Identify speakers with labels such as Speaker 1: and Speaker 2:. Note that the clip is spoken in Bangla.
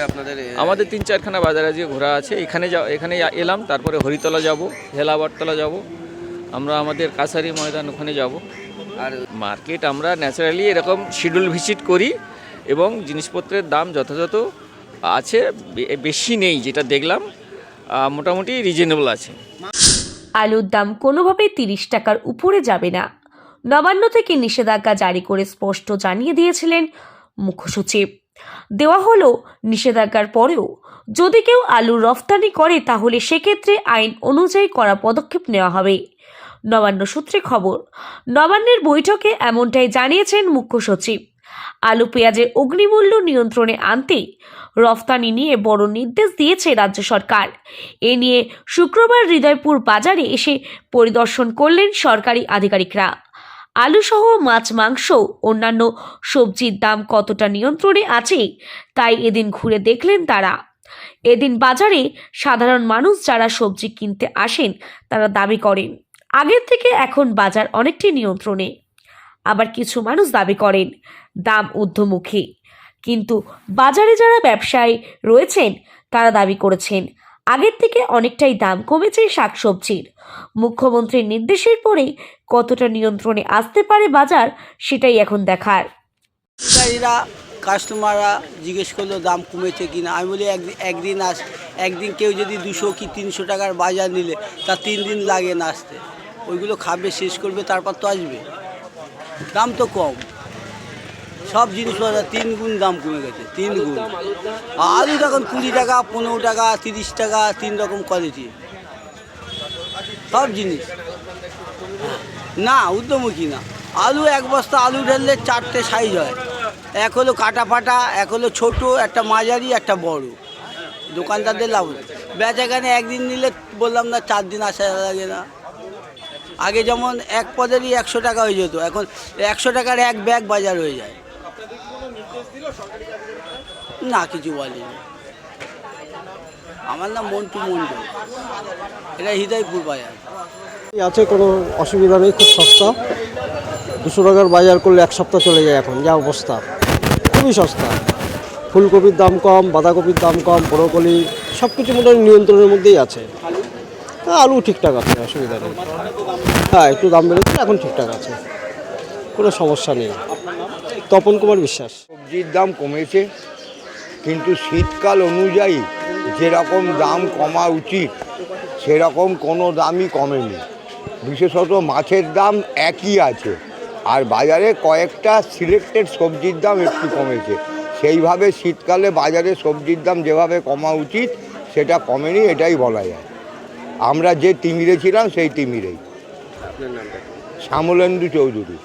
Speaker 1: আপনাদের
Speaker 2: আমাদের তিন চারখানা বাজার আজকে ঘোরা আছে। এখানে যা এখানে যা- এলাম তারপরে হরিতলা যাব হেলাবারতলা যাব। আমরা আমাদের কাছারি ময়দান ওখানে যাব।
Speaker 1: আর
Speaker 2: মার্কেট আমরা ন্যাচারালি এরকম শিডিউল ভিজিট করি এবং জিনিসপত্রের দাম যথাযথ আছে বেশি নেই যেটা দেখলাম মোটামুটি রিজনেবল আছে।
Speaker 3: আলুর দাম কোনোভাবেই তিরিশ টাকার উপরে যাবে না। নবান্ন থেকে নিষেধাজ্ঞা জারি করে স্পষ্ট জানিয়ে দিয়েছিলেন মুখ্য সচিব। দেওয়া হলো নিষেধাজ্ঞার পরেও। যদি কেউ আলু রফতানি করে, তাহলে সেক্ষেত্রে আইন অনুযায়ী করা পদক্ষেপ নেওয়া হবে। নবান্ন সূত্রে খবর, নবান্নের বৈঠকে এমনটাই জানিয়েছেন মুখ্য সচিব। আলু পেঁয়াজের অগ্নিমূল্য নিয়ন্ত্রণে আনতে রফতানি নিয়ে বড় নির্দেশ দিয়েছে রাজ্য সরকার। এ নিয়ে শুক্রবার হৃদয়পুর বাজারে এসে পরিদর্শন করলেন সরকারি আধিকারিকরা। আলুসহ মাছ, মাংস, অন্যান্য সবজির দাম কতটা নিয়ন্ত্রণে আছে, তাই এদিন ঘুরে দেখলেন তারা। এদিন বাজারে সাধারণ মানুষ যারা সবজি কিনতে আসেন, তারা দাবি করেন, আগের থেকে এখন বাজার অনেকটি নিয়ন্ত্রণে। আবার কিছু মানুষ দাবি করেন, দাম ঊর্ধ্বমুখী। কিন্তু বাজারে যারা ব্যবসায়ী রয়েছেন, তারা দাবি করেছেন আগের থেকে অনেকটাই দাম কমেছে শাকসবজির। মুখ্যমন্ত্রীর নির্দেশের পরে কতটা নিয়ন্ত্রণে আসতে পারে বাজার, সেটাই এখন দেখার।
Speaker 4: কাস্টমাররা জিজ্ঞেস করল দাম কমেছে কি না আমি বলি একদিন একদিন আস, একদিন কেউ যদি দুশো কি তিনশো টাকার বাজার নিলে তার তিন দিন লাগে না আসতে। ওইগুলো খাবে, শেষ করবে, তারপর তো আসবে। দাম তো কম। সব জিনিসপত্র তিন গুণ দাম কমে গেছে, তিন গুণ। আলু তখন কুড়ি টাকা, পনেরো টাকা, তিরিশ টাকা, তিন রকম কোয়ালিটি সব জিনিস। না, উদ্যমুখী না। আলু এক বস্তা আলু ঢাললে চারটে সাইজ হয়। এক হলো কাটা ফাটা, এক হলো ছোটো, একটা মাঝারি, একটা বড়। দোকানদারদের লাভ বেচা বেচাখানে একদিন নিলে বললাম না, চার দিন আসা লাগে না। আগে যেমন এক পদেরই একশো টাকা হয়ে যেত, এখন একশো টাকার এক ব্যাগ বাজার হয়ে যায়। না কিছু বলেনি। আমার নাম মন্টু মন্ডল এটা হৃদয়পুর বাজার।
Speaker 5: আছে কোনো অসুবিধা নেই খুব সস্তা। দুশো টাকার বাজার করলে এক সপ্তাহ চলে যায় এখন যা অবস্থা। খুবই সস্তা। ফুলকপির দাম কম বাঁধাকপির দাম কম ব্রোকলি সব কিছু মোটামুটি নিয়ন্ত্রণের মধ্যেই আছে। হ্যাঁ, আলু ঠিকঠাক আছে অসুবিধা নেই। হ্যাঁ একটু দাম বেড়েছে এখন ঠিকঠাক আছে। কোনো সমস্যা নেই। তপন কুমার বিশ্বাস।
Speaker 6: সবজির দাম কমেছে কিন্তু শীতকাল অনুযায়ী যেরকম দাম কমা উচিত সেরকম কোনো দামই কমেনি। বিশেষত মাছের দাম একই আছে। আর বাজারে কয়েকটা সিলেক্টেড সবজির দাম একটু কমেছে। সেইভাবে শীতকালে বাজারে সবজির দাম যেভাবে কমা উচিত সেটা কমেনি এটাই বলা যায়। আমরা যে তিমিরে ছিলাম সেই তিমিরেই। শ্যামলেন্দু চৌধুরী।